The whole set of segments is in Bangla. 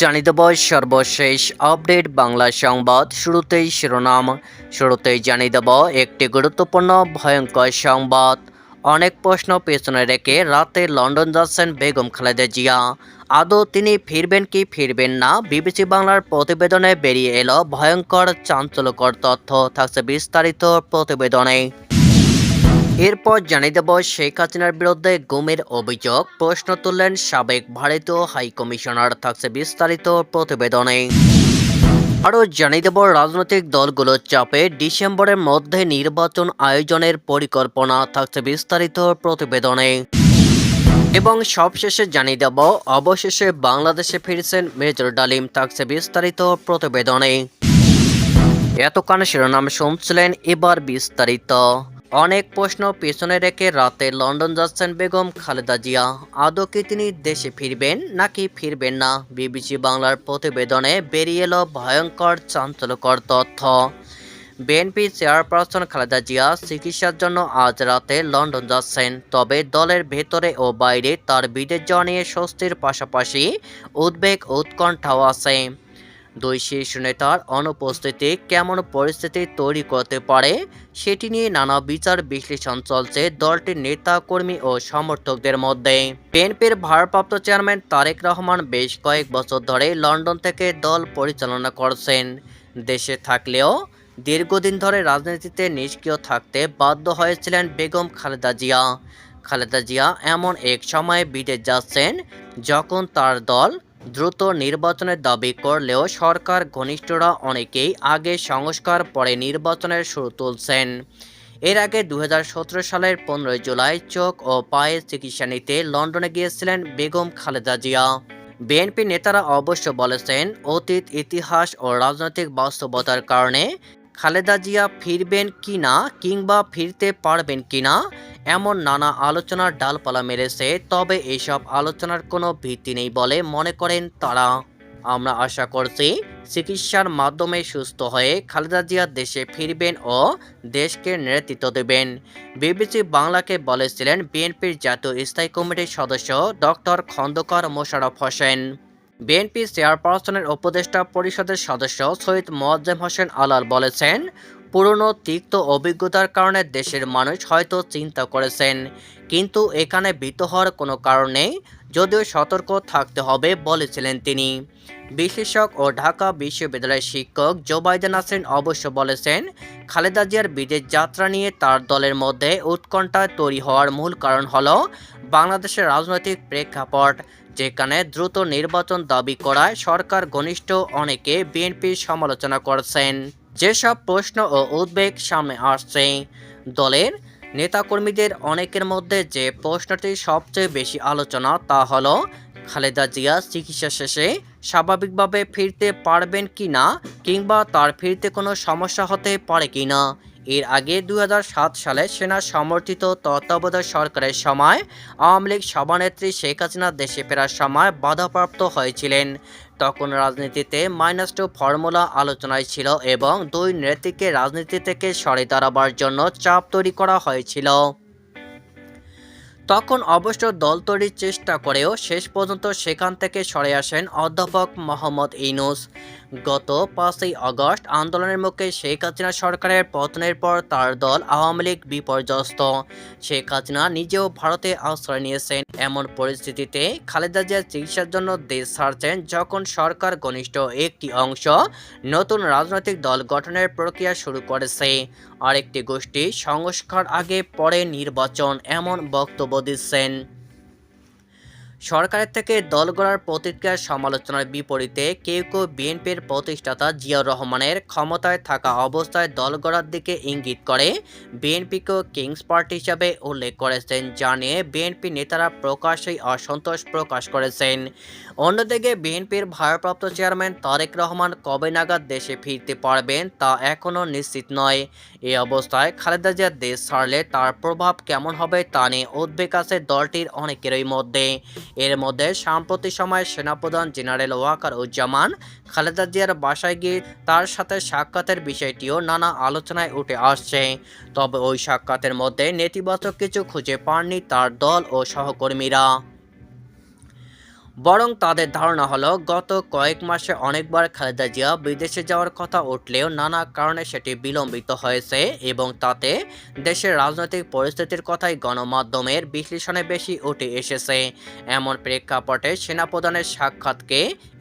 জানিয়ে দেব সর্বশেষ আপডেট বাংলা সংবাদ শুরুতেই শিরোনাম। শুরুতেই জানিয়ে দেব একটি গুরুত্বপূর্ণ ভয়ঙ্কর সংবাদ। অনেক প্রশ্ন পেছনে রেখে রাতে লন্ডন যাচ্ছেন বেগম খালেদা জিয়া। আদৌ তিনি ফিরবেন কি ফিরবেন না? বিবিসি বাংলার প্রতিবেদনে বেরিয়ে এলো ভয়ঙ্কর চাঞ্চল্যকর তথ্য। থাকছে বিস্তারিত প্রতিবেদনে। এরপর জানিয়ে দেব শেখ হাসিনার বিরুদ্ধে গুমের অভিযোগ। প্রশ্ন তুললেন সাবেক ভারতীয় হাই কমিশনার, থাকছে বিস্তারিত প্রতিবেদনে। আরও জানিয়ে দেব রাজনৈতিক দলগুলোর চাপে ডিসেম্বরের মধ্যে নির্বাচন আয়োজনের পরিকল্পনা, থাকছে বিস্তারিত প্রতিবেদনে। এবং সবশেষে জানিয়ে দেব অবশেষে বাংলাদেশে ফিরছেন মেজর ডালিম, থাকছে বিস্তারিত প্রতিবেদনে। এতক্ষণ শিরোনাম শুনছিলেন এবার বিস্তারিত। অনেক প্রশ্ন পেছনে রেখে রাতে লন্ডন যাচ্ছেন বেগম খালেদা জিয়া। আদৌ কি তিনি দেশে ফিরবেন নাকি ফিরবেন না? বিবিসি বাংলার প্রতিবেদনে বেরিয়ে এলো ভয়ঙ্কর চাঞ্চল্যকর তথ্য। বিএনপি চেয়ারপারসন খালেদা জিয়া চিকিৎসার জন্য আজ রাতে লন্ডন যাচ্ছেন। তবে দলের ভেতরে ও বাইরে তার বিদেশ যাওয়া নিয়ে স্বস্তির পাশাপাশি উদ্বেগ, উৎকণ্ঠাও আছে। দুই শীর্ষ নেতার অনুপস্থিতি কেমন পরিস্থিতি তৈরি করতে পারে, সেটি নিয়ে নানা বিচার বিশ্লেষণ চলছে দলটির নেতা, কর্মী ও সমর্থকদের মধ্যে। বিএনপির ভারপ্রাপ্ত চেয়ারম্যান তারেক রহমান বেশ কয়েক বছর ধরে লন্ডন থেকে দল পরিচালনা করছেন। দেশে থাকলেও দীর্ঘদিন ধরে রাজনীতিতে নিষ্ক্রিয় থাকতে বাধ্য হয়েছিলেন বেগম খালেদা জিয়া। খালেদা জিয়া এমন এক সময়ে বিদেশ যাচ্ছেন, যখন তার দল দ্রুত নির্বাচনের দাবি করলেও সরকার ঘনিষ্ঠরা অনেকেই আগে সংস্কার, পরে নির্বাচনের শুরু তুলছেন। এর আগে দু হাজার সতেরো সালের পনেরোই জুলাই চোখ ও পায়ের চিকিৎসা নিতে লন্ডনে গিয়েছিলেন বেগম খালেদা জিয়া। বিএনপি নেতারা অবশ্য বলেছেন, অতীত ইতিহাস ও রাজনৈতিক বাস্তবতার কারণে খালেদা জিয়া ফিরবেন কি না কিংবা ফিরতে পারবেন কিনা এমন নানা আলোচনার ডালপালা মেরেছে, তবে এসব আলোচনার কোনো ভিত্তি নেই বলে মনে করেন তারা। আমরা আশা করছি চিকিৎসার মাধ্যমে সুস্থ হয়ে খালেদা জিয়া দেশে ফিরবেন ও দেশকে নেতৃত্ব দেবেন। বিবিসি বাংলাকে বলেছিলেন, বিএনপির জাতীয় স্থায়ী কমিটির সদস্য ডক্টর খন্দকার মোশারফ হোসেন। বিএনপি চেয়ারপারসনের উপদেষ্টা পরিষদের সদস্য সৈয়দ মোয়াজ্জেম হোসেন আলাল বলেছেন, পুরনো তিক্ত অভিজ্ঞতার কারণে দেশের মানুষ হয়তো চিন্তা করেছেন, কিন্তু এখানে ভীত হওয়ার কোনো কারণ নেই, যদিও সতর্ক থাকতে হবে বলেছিলেন তিনি। বিশেষজ্ঞ ও ঢাকা বিশ্ববিদ্যালয়ের শিক্ষক জোবাইদা নাসরিন অবশ্য বলেছেন, খালেদা জিয়ার বিদেশ যাত্রা নিয়ে তার দলের মধ্যে উৎকণ্ঠা তৈরি হওয়ার মূল কারণ হল বাংলাদেশের রাজনৈতিক প্রেক্ষাপট। যেখানে দ্রুত নির্বাচন দাবি করায় সরকার ঘনিষ্ঠ অনেকে বিএনপির সমালোচনা করছেন। যেসব প্রশ্ন ও উদ্বেগ সামনে আসছে, দলের নেতাকর্মীদের অনেকের মধ্যে যে প্রশ্নটি সবচেয়ে বেশি আলোচনা তা হলো, খালেদা জিয়া চিকিৎসা শেষে স্বাভাবিকভাবে ফিরতে পারবেন কি না কিংবা তার ফিরতে কোনো সমস্যা হতে পারে কি না এর আগে দু হাজার সাত সালে সেনা সমর্থিত তত্ত্বাবধায়ক সরকারের সময় আওয়ামী লীগ সভানেত্রী শেখ হাসিনা দেশে ফেরার সময় বাধাপ্রাপ্ত হয়েছিলেন। তখন রাজনীতিতে মাইনাস টু ফর্মুলা আলোচনায় ছিল এবং দুই নেত্রীকে রাজনীতি থেকে সরে দাঁড়াবার জন্য চাপ তৈরি করা হয়েছিল। তখন অবশ্য দল তৈরির চেষ্টা করেও শেষ পর্যন্ত সেখান থেকে সরে আসেন অধ্যাপক মোহাম্মদ ইনুস গত পাঁচই আগস্ট আন্দোলনের মুখে শেখ হাসিনা সরকারের পতনের পর তার দল আওয়ামী লীগ বিপর্যস্ত। শেখ হাসিনা নিজেও ভারতে আশ্রয় নিয়েছেন। এমন পরিস্থিতিতে খালেদা জিয়া চিকিৎসার জন্য দেশ ছাড়ছেন যখন সরকার ঘনিষ্ঠ একটি অংশ নতুন রাজনৈতিক দল গঠনের প্রক্রিয়া শুরু করেছে। আরেকটি গোষ্ঠী সংস্কার আগে পরে নির্বাচন, এমন বক্তব্য দিচ্ছেন সরকারের থেকে দল গড়ার প্রতিক্রিয়ার সমালোচনার বিপরীতে কেউ কেউ বিএনপির প্রতিষ্ঠাতা জিয়াউর রহমানের ক্ষমতায় থাকা অবস্থায় দল গড়ার দিকে ইঙ্গিত করে বিএনপিকেও কিংস পার্টি হিসাবে উল্লেখ করেছেন, যা নিয়ে বিএনপি নেতারা প্রকাশ্যেই অসন্তোষ প্রকাশ করেছেন। অন্যদিকে বিএনপির ভারপ্রাপ্ত চেয়ারম্যান তারেক রহমান কবে নাগাদ দেশে ফিরতে পারবেন তা এখনও নিশ্চিত নয়। এই অবস্থায় খালেদা জিয়ার দেশ ছাড়লে তার প্রভাব কেমন হবে তা নিয়ে উদ্বেগ আছে দলটির অনেকেরই মধ্যে। এর মধ্যে সাম্প্রতিক সময়ে সেনাপ্রধান জেনারেল ওয়াকার উজ্জামান খালেদা জিয়ার বাসায় গিয়ে তার সাথে সাক্ষাতের বিষয়টিও নানা আলোচনায় উঠে আসছে। তবে ওই সাক্ষাতের মধ্যে নেতিবাচক কিছু খুঁজে পাননি তার দল ও সহকর্মীরা। বরং তাদের ধারণা হলো, গত কয়েক মাসে অনেকবার খালেদা জিয়া বিদেশে যাওয়ার কথা উঠলেও নানা কারণে সেটি বিলম্বিত হয়েছে এবং তাতে দেশের রাজনৈতিক পরিস্থিতির কথাই গণমাধ্যমের বিশ্লেষণে বেশি উঠে এসেছে। এমন প্রেক্ষাপটে সেনাপ্রধানের সাক্ষাৎকে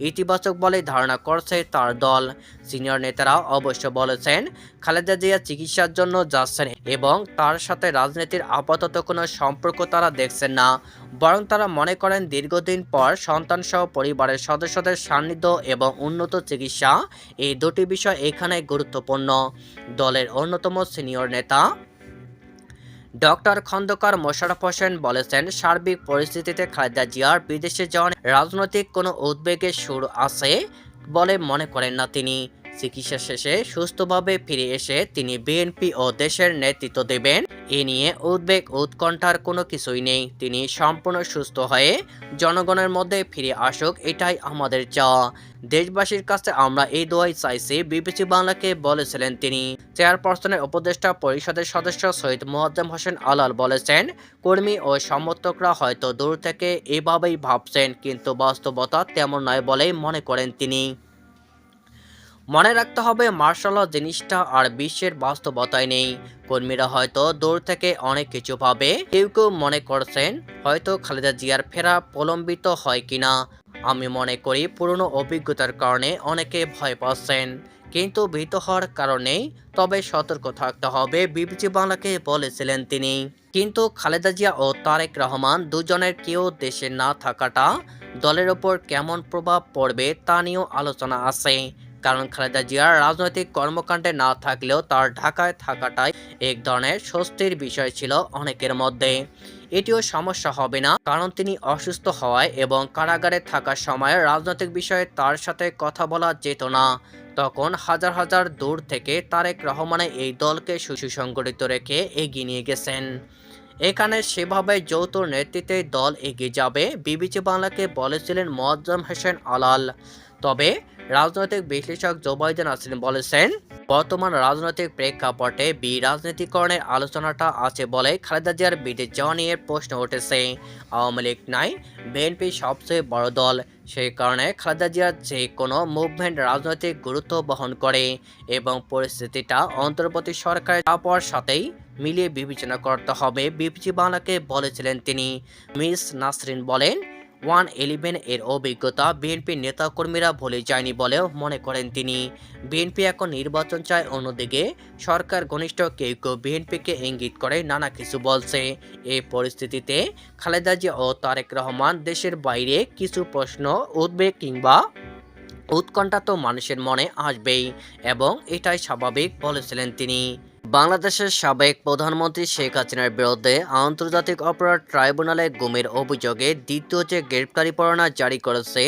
ইতিবাচক বলে ধারণা করছে তার দল। সিনিয়র নেতারা অবশ্য বলেছেন, খালেদা জিয়া চিকিৎসার জন্য যাচ্ছেন এবং তার সাথে রাজনীতির আপাতত কোনো সম্পর্ক তারা দেখছেন না। বরং তারা মনে করেন দীর্ঘদিন পর সন্তানসহ পরিবারের সদস্যদের সান্নিধ্য এবং উন্নত চিকিৎসা, এই দুটি বিষয় এখানে গুরুত্বপূর্ণ। দলের অন্যতম সিনিয়র নেতা ডক্টর খন্দকার মোশাররফ হোসেন বলেছেন, সার্বিক পরিস্থিতিতে খালেদা জিয়ার বিদেশে যাওয়ার রাজনৈতিক কোনো উদ্বেগের সুর আছে বলে মনে করেন না তিনি। চিকিৎসা শেষে সুস্থভাবে ফিরে এসে তিনি বিএনপি ও দেশের নেতৃত্ব দেবেন। এ নিয়ে উদ্বেগ, উৎকণ্ঠার কোনো কিছুই নেই। তিনি সম্পূর্ণ সুস্থ হয়ে জনগণের মধ্যে ফিরে আসুক, এটাই আমাদের চাওয়া। দেশবাসীর কাছে আমরা এই দোয়াই চাইছি, বিবিসি বাংলাকে বলেছিলেন তিনি। চেয়ারপারসনের উপদেষ্টা পরিষদের সদস্য সৈয়দ মোয়াজ্জেম হোসেন আলাল বলেছেন, কর্মী ও সমর্থকরা হয়তো দূর থেকে এভাবেই ভাবছেন, কিন্তু বাস্তবতা তেমন নয় বলেই মনে করেন তিনি। মনে রাখতে হবে মার্শাল ল জিনিসটা আর বিশ্বের বাস্তবতায় নেই। কর্মীরা হয়তো দূর থেকে অনেক কিছু পাবে। কেউ কেউ মনে করছেন, হয়তো খালেদা জিয়ার ফেরা প্রলম্বিত হয় কিনা। আমি মনে করি পুরনো অভিজ্ঞতার কারণে অনেকে ভয় পাচ্ছেন। কিন্তু ভীত হওয়ার কারণেই তবে সতর্ক থাকতে হবে, বিবিসি বাংলাকে বলেছিলেন তিনি। কিন্তু খালেদা জিয়া ও তারেক রহমান দুজনের কেউ দেশে না থাকাটা দলের ওপর কেমন প্রভাব পড়বে তা নিয়েও আলোচনা আছে। কারণ খালেদা জিয়ার রাজনৈতিক কর্মকাণ্ডে না থাকলেও তার ঢাকায় থাকাটাই এক ধরনের স্বস্তির বিষয় ছিল অনেকের মধ্যে। এটিও সমস্যা হবে না, কারণ তিনি অসুস্থ হওয়ায় এবং কারাগারে থাকার সময় রাজনৈতিক বিষয়ে তার সাথে কথা বলা যেত না। তখন হাজার হাজার দূর থেকে তারেক রহমানের এই দলকে সুসংগঠিত রেখে এগিয়ে নিয়ে গেছেন। এখানে সেভাবে যৌথ নেতৃত্বে দল এগিয়ে যাবে, বিবিসি বাংলাকে বলেছিলেন মোয়াজ্জম হোসেন আলাল। তবে রাজনৈতিক বিশ্লেষক জোবাইদান আসিন বলেছেন, বর্তমান রাজনৈতিক প্রেক্ষাপটে বি রাজনীতিকরণের আলোচনাটা আছে বলে খালেদা জিয়ার বিদেশ যাওয়া নিয়ে প্রশ্ন উঠেছে। আওয়ামী লীগ নাই, বিএনপি সবচেয়ে বড় দল। সেই কারণে খালেদা জিয়ার যে কোনো মুভমেন্ট রাজনৈতিক গুরুত্ব বহন করে এবং পরিস্থিতিটা অন্তর্বর্তী সরকারের চাপর সাথেই মিলিয়ে বিবেচনা করতে হবে। বিবিসি বাংলাকে বলেছিলেন তিনি। মিস নাসরিন বলেন, ওয়ান ইলেভেন এর অভিজ্ঞতা বিএনপির নেতাকর্মীরা ভুলে যায়নি বলেও মনে করেন তিনি। বিএনপি এখন নির্বাচন চায় অন্যদিকে, সরকার ঘনিষ্ঠ কেউ কেউ বিএনপিকে ইঙ্গিত করে নানা কিছু বলছে। এই পরিস্থিতিতে খালেদা জিয়া ও তারেক রহমান দেশের বাইরে কিছু প্রশ্ন উদ্বেগ কিংবা উৎকণ্ঠা তো মানুষের মনে আসবেই, এবং এটাই স্বাভাবিক বলেছিলেন তিনি। বাংলাদেশের সাবেক প্রধানমন্ত্রী শেখ হাসিনার বিরুদ্ধে আন্তর্জাতিক অপরাধ ট্রাইব্যুনালে গুমের অভিযোগে দ্বিতীয় যে গ্রেপ্তারি পরোয়ানা জারি করেছে,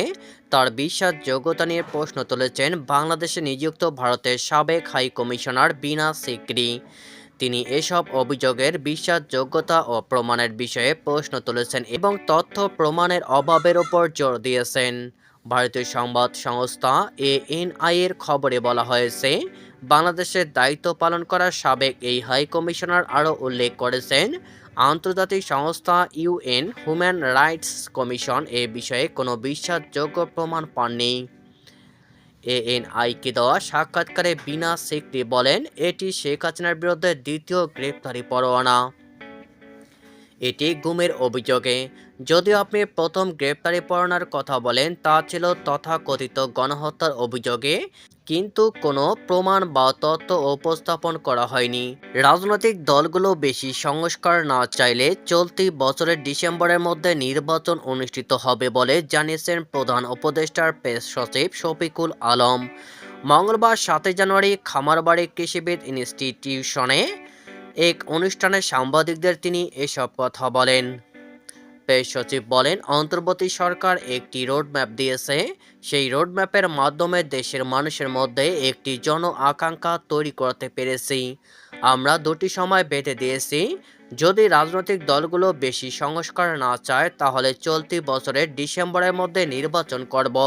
তার বিশ্বাসযোগ্যতা নিয়ে প্রশ্ন তুলেছেন বাংলাদেশে নিযুক্ত ভারতের সাবেক হাই কমিশনার বিনা সিকরি। তিনি এসব অভিযোগের বিশ্বাসযোগ্যতা ও প্রমাণের বিষয়ে প্রশ্ন তুলেছেন এবং তথ্য প্রমাণের অভাবের ওপর জোর দিয়েছেন। ভারতীয় সংবাদ সংস্থা এএনআই এর খবরে বলা হয়েছে বাংলাদেশের দায়িত্ব পালন করা সাবেক এই হাই কমিশনার আরও উল্লেখ করেছেন, আন্তর্জাতিক সংস্থা ইউএন হিউম্যান রাইটস কমিশন এ বিষয়ে কোনো বিশ্বাসযোগ্য প্রমাণ পাননি। এএনআইকে দেওয়া সাক্ষাৎকারে বিনা সিকরি বলেন, এটি শেখ হাসিনার বিরুদ্ধে দ্বিতীয় গ্রেপ্তারি পরোয়ানা। এটি গুমের অভিযোগে যদিও আপনি প্রথম গ্রেপ্তারি পরোয়ানার কথা বলেন, তা ছিল তথাকথিত গণহত্যার অভিযোগে, কিন্তু কোনো প্রমাণ বা তথ্য উপস্থাপন করা হয়নি। রাজনৈতিক দলগুলো বেশি সংস্কার না চাইলে চলতি বছরের ডিসেম্বরের মধ্যে নির্বাচন অনুষ্ঠিত হবে বলে জানিয়েছেন প্রধান উপদেষ্টার প্রেস সচিব শফিকুল আলম। মঙ্গলবার সাতই জানুয়ারি খামারবাড়ি কৃষিবিদ ইনস্টিটিউশনে এক অনুষ্ঠানে সাংবাদিকদের তিনি এসব কথা বলেন। পেশ সচিব বলেন, অন্তর্বর্তী সরকার একটি রোডম্যাপ দিয়েছে। সেই রোডম্যাপের মাধ্যমে দেশের মানুষের মধ্যে একটি জন আকাঙ্ক্ষা তৈরি করতে পেরেছি। আমরা দুটি সময় বেঁধে দিয়েছি। যদি রাজনৈতিক দলগুলো বেশি সংস্কার না চায়, তাহলে চলতি বছরের ডিসেম্বরের মধ্যে নির্বাচন করব।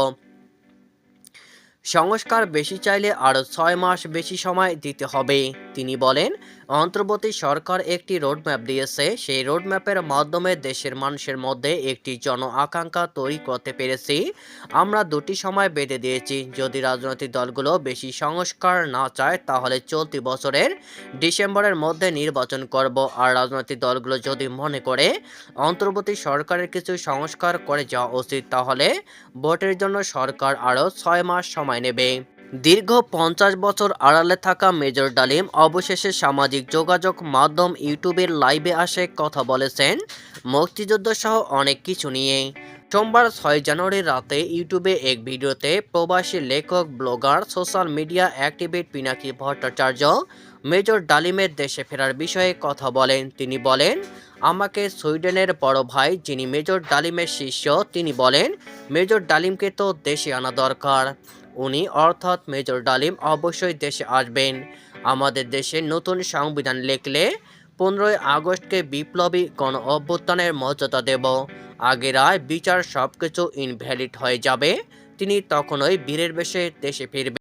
সংস্কার বেশি চাইলে আরও ছয় মাস বেশি সময় দিতে হবে, তিনি বলেন। অন্তর্বর্তী সরকার একটি রোডম্যাপ দিয়েছে। সেই রোডম্যাপের মাধ্যমে দেশের মানুষের মধ্যে একটি জন আকাঙ্ক্ষা তৈরি করতে পেরেছি। আমরা দুটি সময় বেঁধে দিয়েছি। যদি রাজনৈতিক দলগুলো বেশি সংস্কার না চায়, তাহলে চলতি বছরের ডিসেম্বরের মধ্যে নির্বাচন করব। আর রাজনৈতিক দলগুলো যদি মনে করে অন্তর্বর্তী সরকারের কিছু সংস্কার করে যাওয়া উচিত, তাহলে ভোটের জন্য সরকার আরও ছয় মাস সময় নেবে। দীর্ঘ পঞ্চাশ বছর আড়ালে থাকা মেজর ডালিম অবশেষে সামাজিক যোগাযোগ মাধ্যম ইউটিউবের লাইভে আসে কথা বলেছেন মুক্তিযুদ্ধ সহ অনেক কিছু নিয়ে। সোমবার ছয় জানুয়ারি রাতে ইউটিউবে এক ভিডিওতে প্রবাসী লেখক, blogger, social media activist Pinaki Bhattacharya major ডালিমের দেশে ফেরার বিষয়ে কথা বলেন। তিনি বলেন, আমাকে সুইডেনের বড় ভাই যিনি মেজর ডালিমের শিষ্য, তিনি বলেন, মেজর ডালিমকে তো দেশে আনা দরকার। উনি অর্থাৎ মেজর ডালিম অবশ্যই দেশে আসবেন। আমাদের দেশে নতুন সংবিধান লিখলে পনেরোই আগস্টকে বিপ্লবী গণ অভ্যুত্থানের মর্যাদা দেব। আগের রায়, বিচার সবকিছু ইনভ্যালিড হয়ে যাবে। তিনি তখনই বীরের বেশে দেশে ফিরবেন